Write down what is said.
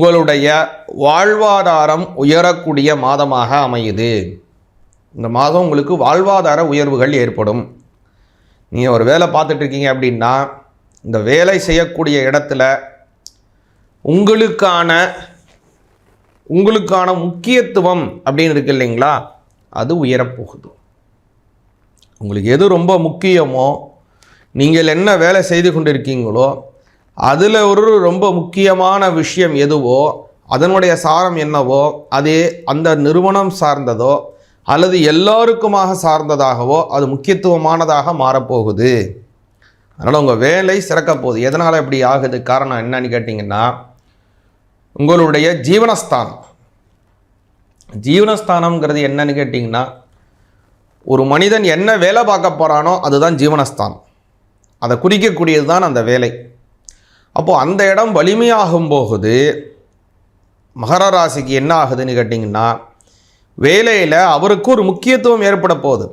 உங்களுடைய வாழ்வாதாரம் உயரக்கூடிய மாதமாக அமையுது. இந்த மாதம் உங்களுக்கு வாழ்வாதார உயர்வுகள் ஏற்படும். நீங்கள் ஒரு வேலை பார்த்துட்ருக்கீங்க அப்படின்னா இந்த வேலை செய்யக்கூடிய இடத்துல உங்களுக்கான உங்களுக்கான முக்கியத்துவம் அப்படின்னு இருக்கு இல்லைங்களா? அது உயரப்போகுது. உங்களுக்கு எது ரொம்ப முக்கியமோ நீங்கள் என்ன வேலை செய்து கொண்டிருக்கீங்களோ அதில் ஒரு ரொம்ப முக்கியமான விஷயம் எதுவோ அதனுடைய சாரம் என்னவோ அது அந்த நிறுவனம் சார்ந்ததோ அல்லது எல்லாருக்குமாக சார்ந்ததாகவோ அது முக்கியத்துவமானதாக மாறப்போகுது. அதனால் உங்கள் வேலை சிறக்க போகுது. எதனால் இப்படி ஆகுது? காரணம் என்னன்னு கேட்டிங்கன்னா உங்களுடைய ஜீவனஸ்தானம். ஜீவனஸ்தானம்ங்கிறது என்னன்னு கேட்டிங்கன்னா ஒரு மனிதன் என்ன வேலை பார்க்க போகிறானோ அதுதான் ஜீவனஸ்தானம். அதை குறிக்கக்கூடியது தான் அந்த வேலை. அப்போது அந்த இடம் வலிமையாகும் போகுது. மகர ராசிக்கு என்ன ஆகுதுன்னு கேட்டிங்கன்னா வேலையில் அவருக்கு ஒரு முக்கியத்துவம் ஏற்பட போகுது.